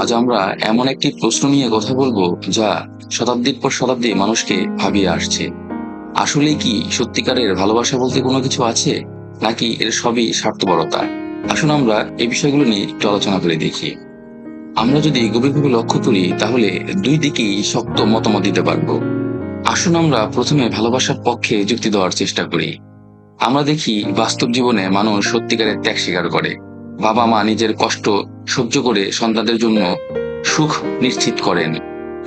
আজ আমরা এমন একটি প্রশ্ন নিয়ে কথা বলব যা শতাব্দীর পর শতাব্দী মানুষকে ভাবিয়ে আসছে। আসলে কি সত্যিকারের ভালোবাসা বলতে কোনো কিছু আছে, নাকি এর সবই স্বার্থপরতা? আসুন আমরা এই বিষয়গুলো নিয়ে একটু আলোচনা করে দেখি। আমরা যদি গভীরভাবে লক্ষ্য করি, তাহলে দুই দিকেই শক্ত মতামত দিতে পারব। আসুন আমরা প্রথমে ভালোবাসার পক্ষে যুক্তি দেওয়ার চেষ্টা করি। আমরা দেখি বাস্তব জীবনে মানুষ সত্যিকারের ত্যাগ স্বীকার করে। বাবা মা নিজের কষ্ট সহ্য করে সন্তানদের জন্য সুখ নিশ্চিত করেন।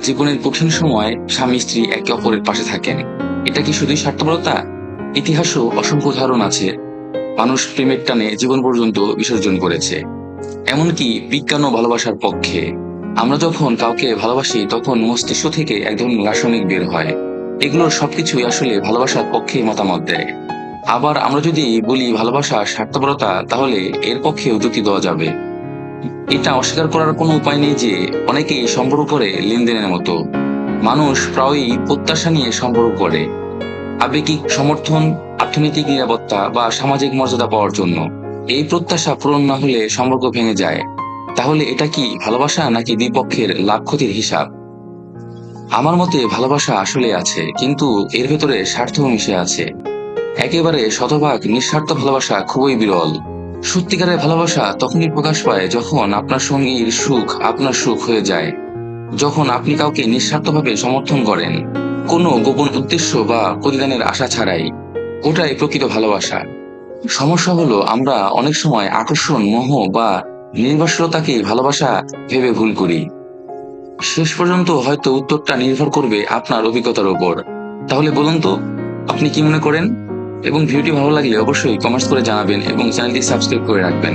জীবনের কঠিন সময় স্বামী স্ত্রী একে অপরের পাশে থাকেন। এটা কি শুধুই স্বার্থপরতা? ইতিহাসও অসংখ্য উদাহরণ আছে। মানুষ প্রেমের টানে জীবন পর্যন্ত বিসর্জন করেছে। এমনকি বিজ্ঞানও ভালোবাসার পক্ষে। আমরা যখন কাউকে ভালোবাসি, তখন মস্তিষ্ক থেকে এক ধরনের রাসায়নিক বের হয়। এগুলোর সবকিছুই আসলে ভালোবাসার পক্ষে মতামত দেয়। আবার আমরা যদি বলি ভালোবাসা, স্বার্থপরতা, তাহলে এর পক্ষেও যুক্তি দেওয়া যাবে। এটা অস্বীকার করার কোনো উপায় নেই যে অনেকেই সম্পর্ক করে লেনদেনের মতো। মানুষ প্রায়ই প্রত্যাশা নিয়ে সম্পর্ক করে। আবেগিক সমর্থন অর্থনৈতিক নিরাপত্তা বা সামাজিক মর্যাদা পাওয়ার জন্য। এই প্রত্যাশা পূরণ না হলে সম্পর্ক ভেঙে যায়। তাহলে এটা কি ভালোবাসা নাকি দ্বিপক্ষের লাভ ক্ষতির হিসাব? আমার মতে ভালোবাসা আসলে আছে, কিন্তু এর ভেতরে স্বার্থ মিশে আছে। একেবারে শতভাগ নিঃস্বার্থ ভালোবাসা খুবই বিরল। সত্যিকারের ভালোবাসা তখনই প্রকাশ পায় যখন আপনার সঙ্গীর সুখ আপনার সুখ হয়ে যায়। যখন আপনি কাউকে নিঃস্বার্থভাবে সমর্থন করেন, কোনো গোপন উদ্দেশ্য বা প্রতিদানের আশা ছাড়াই। ওটাই প্রকৃত ভালোবাসা। সমস্যা হলো আমরা অনেক সময় আকর্ষণ, মোহ বা নির্ভরশীলতাকে ভালোবাসা ভেবে ভুল করি। শেষ পর্যন্ত হয়তো উত্তরটা নির্ভর করবে আপনার অভিজ্ঞতার উপর তাহলে বলুন তো, আপনি কি মনে করেন? এবং ভিডিওটি ভালো লাগলে অবশ্যই কমেন্টস করে জানাবেন এবং চ্যানেলটি সাবস্ক্রাইব করে রাখবেন।